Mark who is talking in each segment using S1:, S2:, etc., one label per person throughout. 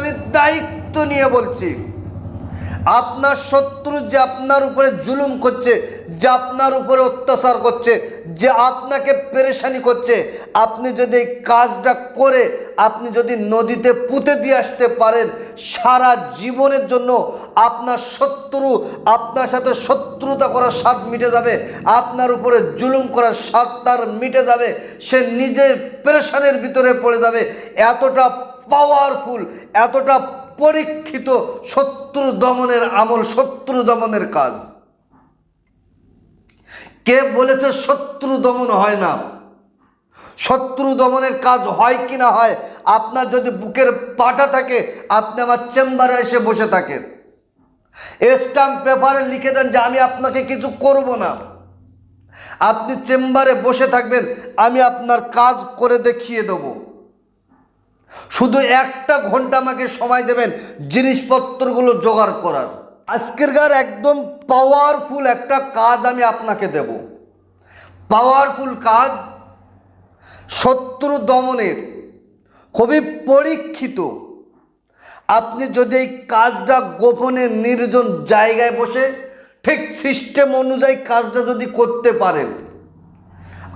S1: আমি দায়িত্ব নিয়ে বলছি। আপনার শত্রু যে আপনার উপরে জুলুম করছে, যে আপনার উপরে অত্যাচার করছে, যে আপনাকে পেরেশানি করছে, আপনি যদি এই কাজটা করে, আপনি যদি নদীতে পুঁতে দিয়ে আসতে পারেন, সারা জীবনের জন্য আপনার শত্রু, আপনার সাথে শত্রুতা করার স্বাদ মিটে যাবে, আপনার উপরে জুলুম করার স্বাদ তার মিটে যাবে, সে নিজে পেরেশানের ভিতরে পড়ে যাবে। এতটা পাওয়ারফুল এতটা পরীক্ষিত শত্রু দমনের আমল, শত্রু দমনের কাজ। কে বলেছে শত্রু দমন হয় না? শত্রু দমনের কাজ হয় কি না হয়? আপনার যদি বুকের পাটা থাকে, আপনি আমার চেম্বারে এসে বসে থাকেন। স্টাম্প পেপারে লিখে দেন যে, আমি আপনাকে কিছু করব না। আপনি চেম্বারে বসে থাকবেন, আমি আপনার কাজ করে দেখিয়ে দেবো। শুধু একটা ঘণ্টা আমাকে সময় দেবেন জিনিসপত্রগুলো জোগাড় করার। আজকের গার একদম পাওয়ারফুল একটা কাজ আমি আপনাকে দেব। পাওয়ারফুল কাজ শত্রু দমনের, খুবই পরীক্ষিত। আপনি যদি এই কাজটা গোপনে নির্জন জায়গায় বসে ঠিক সিস্টেম অনুযায়ী কাজটা যদি করতে পারেন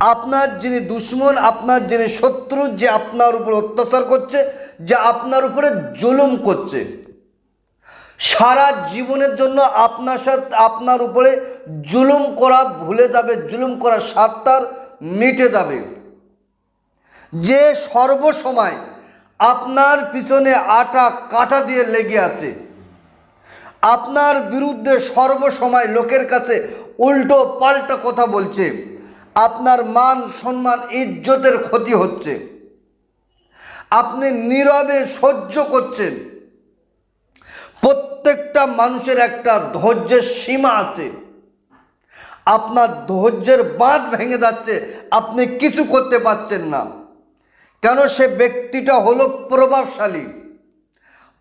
S1: আপনার যিনি দুশ্মন, আপনার যিনি শত্রু, যে আপনার উপর অত্যাচার করছে, যে আপনার উপরে জুলুম করছে, সারা জীবনের জন্য আপনার সাথে আপনার উপরে জুলুম করা ভুলে যাবে, জুলুম করার স্বাদ তার মিটে যাবে। যে সর্বসময় আপনার পিছনে আটা কাটা দিয়ে লেগে আছে, আপনার বিরুদ্ধে সর্বসময় লোকের কাছে উল্টো পাল্টা কথা বলছে আপনার মান, সম্মান, ইজ্জতের ক্ষতি হচ্ছে। আপনি নীরবে সহ্য করছেন। প্রত্যেকটা মানুষের একটা ধৈর্যের সীমা আছে। আপনার ধৈর্যের বাঁধ ভেঙে যাচ্ছে, আপনি কিছু করতে পারছেন না। কেন সে ব্যক্তিটা হলো প্রভাবশালী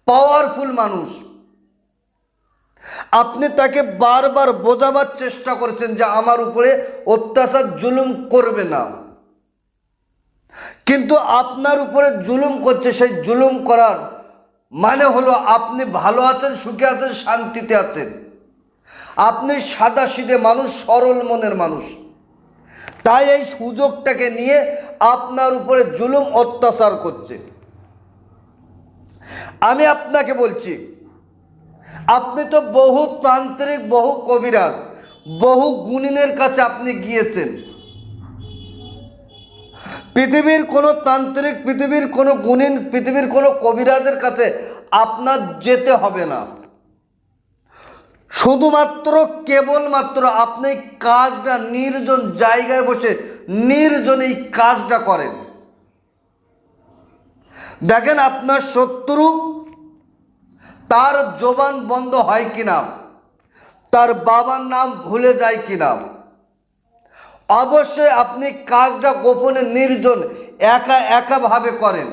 S1: পাওয়ারফুল মানুষ। আপনি তাকে বারবার বোঝাবার চেষ্টা করেছেন যে আমার উপরে অত্যাচার, জুলুম করবে না। কিন্তু আপনার উপরে জুলুম করছে, সেই জুলুম করার মানে হলো আপনি ভালো আছেন, সুখে আছেন, শান্তিতে আছেন। আপনি সাদা সিধে মানুষ, সরল মনের মানুষ। তাই এই সুযোগটাকে নিয়ে আপনার উপরে জুলুম, অত্যাচার করছে। আমি আপনাকে বলছি আপনি তো বহু তান্ত্রিক, বহু কবিরাজ, বহু গুণিনের কাছে আপনি গিয়েছেন। পৃথিবীর কোনো তান্ত্রিক, পৃথিবীর কোনো গুণিন, পৃথিবীর কোনো কবিরাজের কাছে আপনার যেতে হবে না। শুধুমাত্র, কেবলমাত্র আপনি কাজটা নির্জন জায়গায় বসে, নির্জন এই কাজটা করেন। দেখেন আপনার শত্রু তার জবান বন্ধ হয় কিনা? তার বাবার নাম ভুলে যায় কিনা? অবশ্যই আপনি কাজটা গোপনে নির্জন, একা একাভাবে করেন।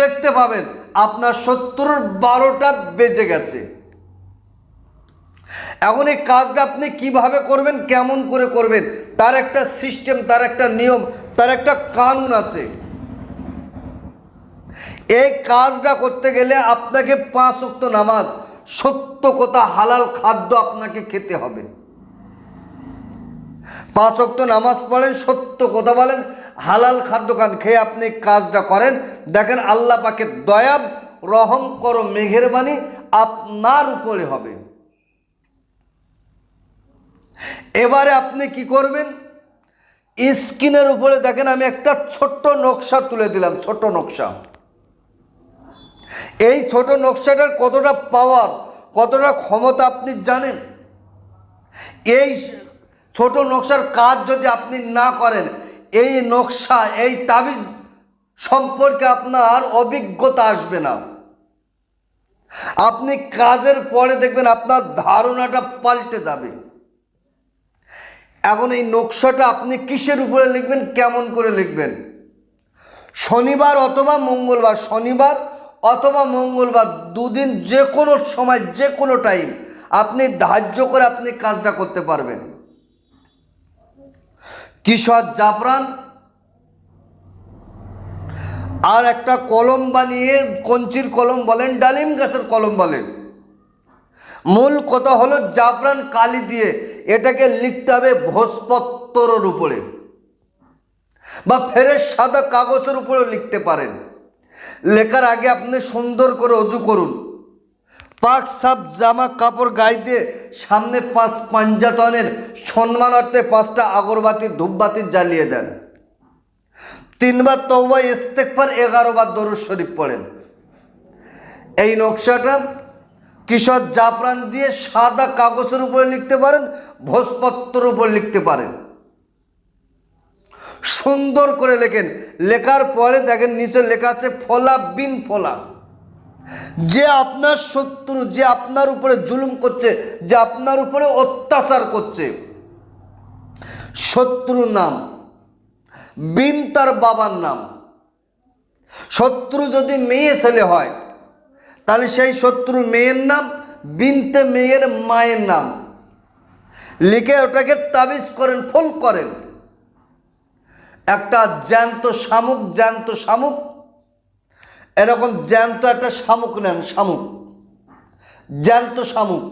S1: দেখতে পাবেন, আপনার শত্রুর বারোটা বেজে গেছে। এখন এই কাজটা আপনি কীভাবে করবেন, কেমন করে করবেন, তার একটা সিস্টেম তার একটা নিয়ম, তার একটা কানুন আছে। এই কাজটা করতে গেলে আপনাকে পাঁচ অক্ত নামাজ, সত্য কথা, হালাল খাদ্য আপনাকে খেতে হবে। পাঁচ অক্ত নামাজ পড়েন, সত্য কথা বলেন, হালাল খাদ্য খান, খেয়ে আপনি কাজটা করেন। দেখেন আল্লাহ পাকে দয়াব রহম করো মেঘের বাণী আপনার উপরে হবে। এবারে আপনি কি করবেন? স্ক্রিনের উপরে দেখেন আমি একটা ছোট্ট নকশা তুলে দিলাম ছোট নকশা। এই ছোট নকশাটার কতটা পাওয়ার কতটা ক্ষমতা আপনি জানেন? এই ছোট নকশার কাজ যদি আপনি না করেন, এই নকশা, এই তাবিজ সম্পর্কে আপনার অভিজ্ঞতা আসবে না। আপনি কাজের পরে দেখবেন আপনার ধারণাটা পাল্টে যাবে। এখন এই নকশাটা আপনি কিসের উপরে লিখবেন, কেমন করে লিখবেন? শনিবার অথবা মঙ্গলবার, শনিবার অথবা মঙ্গলবার দুদিন যে কোনো সময়, যে কোনো টাইম আপনি ধার্য করে আপনি কাজটা করতে পারবেন। কিশোর জাফরান, আর একটা কলম বানিয়ে, কঞ্চির কলম বলেন, ডালিম গাছের কলম বলেন। মূল কথা হলো জাফরান কালি দিয়ে এটাকে লিখতে হবে ভোজপত্তরের উপরে, বা ফেরের সাদা কাগজের উপরেও লিখতে পারেন। লেখার আগে আপনি সুন্দর করে অজু করুন। পাক সাপ জামা কাপড় দিয়ে সামনে পাঁচ পাঞ্জাতনের সম্মানার্থে পাঁচটা আগরবাতি, ধূপবাতি জ্বালিয়ে দেন। তিনবার তৌবা ইস্তেকবার এগারো বার দরুদ শরীফ পড়েন। এই নকশাটা কিশোর জাফরান দিয়ে সাদা কাগজের উপরে লিখতে পারেন, ভোজপত্রের উপর লিখতে পারেন। সুন্দর করে লেখেন। লেখার পরে দেখেন নিচে লেখা আছে, ফলা বিন ফলা। যে আপনার শত্রু, যে আপনার উপরে জুলুম করছে, যে আপনার উপরে অত্যাচার করছে, শত্রুর নাম, বিন তার বাবার নাম। শত্রু যদি মেয়ে ছেলে হয়, তাহলে সেই শত্রু মেয়ের নাম, বিনতে মেয়ের মায়ের নাম। লিখে ওটাকে তাবিজ করেন, ফুল করেন। একটা জ্যান্ত শামুক জ্যান্ত শামুক। এরকম জ্যান্ত একটা শামুক নেন, শামুক। জ্যান্ত শামুক।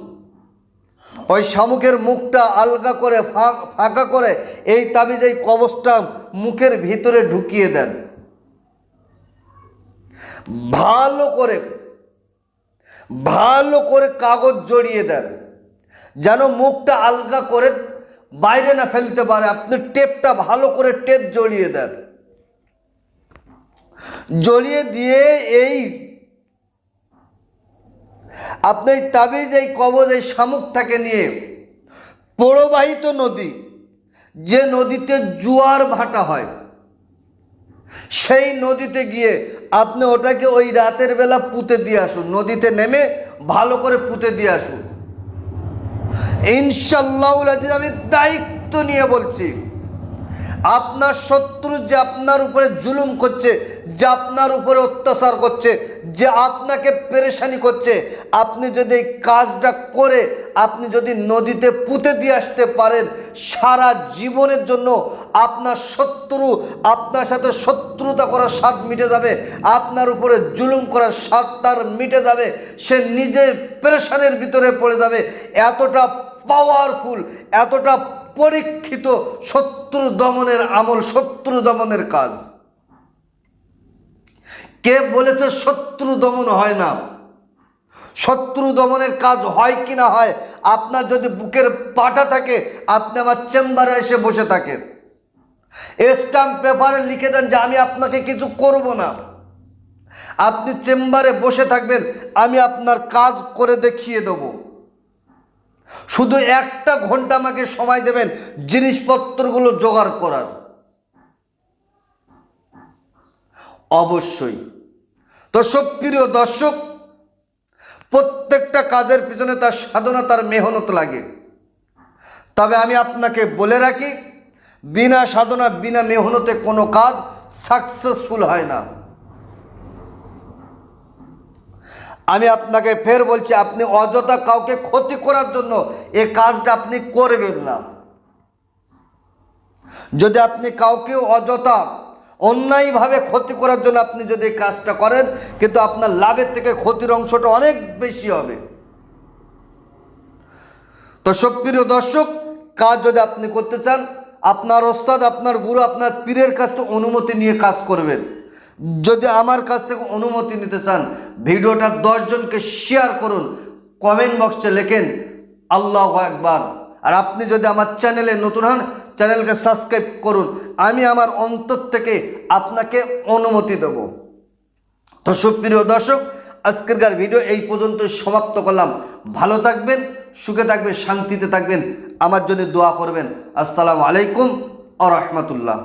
S1: ওই শামুকের মুখটা আলগা করে ফাঁকা করে এই তাবিজ, এই কবচটা মুখের ভিতরে ঢুকিয়ে দেন। ভালো করে ভালো করে কাগজ জড়িয়ে দেন। যেন মুখটা আলগা করে বাইরে না ফেলতে পারে, আপনি টেপটা ভালো করে টেপ জড়িয়ে দেন। জড়িয়ে দিয়ে এই আপনি তাবিজ, এই কবজ, এই শামুকটাকে নিয়ে প্রবাহিত নদী, যে নদীতে জোয়ার ভাটা হয়, সেই নদীতে গিয়ে আপনি ওটাকে ওই রাতের বেলা পুঁতে দিয়ে আসুন। নদীতে নেমে ভালো করে পুঁতে দিয়ে আসুন। ইনশাল্লাহ আমি দায়িত্ব নিয়ে বলছি। আপনার শত্রু যে আপনার উপরে জুলুম করছে, যে আপনার উপরে অত্যাচার করছে, যে আপনাকে পেরেশানি করছে, আপনি যদি এই কাজটা করে, আপনি যদি নদীতে পুঁতে দিয়ে আসতে পারেন, সারা জীবনের জন্য আপনার শত্রু, আপনার সাথে শত্রুতা করার স্বাদ মিটে যাবে, আপনার উপরে জুলুম করার স্বাদ তার মিটে যাবে, সে নিজে পেরেশানের ভিতরে পড়ে যাবে। এতটা পাওয়ারফুল এতটা পরীক্ষিত শত্রু দমনের আমল শত্রু দমনের কাজ। কে বলেছে শত্রু দমন হয় না? শত্রু দমনের কাজ হয় কি না হয়? আপনার যদি বুকের পাটা থাকে, আপনি আমার চেম্বারে এসে বসে থাকেন। স্টাম্প পেপারে লিখে দেন যে, আমি আপনাকে কিছু করব না। আপনি চেম্বারে বসে থাকবেন, আমি আপনার কাজ করে দেখিয়ে দেবো। শুধু একটা ঘণ্টা আমাকে সময় দেবেন জিনিসপত্রগুলো জোগাড় করার। অবশ্যই। সব প্রিয় দর্শক, প্রত্যেকটা কাজের পিছনে তার সাধনা, তার মেহনত লাগে। তবে আমি আপনাকে বলে রাখি, বিনা সাধনা, বিনা মেহনতে কোনো কাজ সাকসেসফুল হয় না। আমি আপনাকে ফের বলছি, আপনি অযথা কাউকে ক্ষতি করার জন্য এ কাজটা আপনি করবেন না। যদি আপনি কাউকে অযথা, অন্যায়ভাবে ক্ষতি করার জন্য আপনি যদি কাজটা করেন, কিন্তু আপনার লাভের থেকে ক্ষতির অংশটা অনেক বেশি হবে। তো সপ্রিয় দর্শক, কাজ যদি আপনি করতে চান, আপনার ওস্তাদ, আপনার গুরু, আপনার পীরের কাছ থেকে অনুমতি নিয়ে কাজ করবেন। যদি আমার কাছ থেকে অনুমতি নিতে চান, ভিডিওটা দশজনকে শেয়ার করুন কমেন্ট বক্সে লেখেন, আল্লাহ একবার আর আপনি যদি আমার চ্যানেলে নতুন হন চ্যানেলকে সাবস্ক্রাইব করুন। আমি আমার অন্তর থেকে আপনাকে অনুমতি দেব। তো সুপ্রিয় দর্শক আজকেরকার ভিডিও এই পর্যন্ত সমাপ্ত করলাম। ভালো থাকবেন, সুখে থাকবেন, শান্তিতে থাকবেন। আমার জন্য দোয়া করবেন। আসসালামু আলাইকুম আ রহমতুল্লাহ।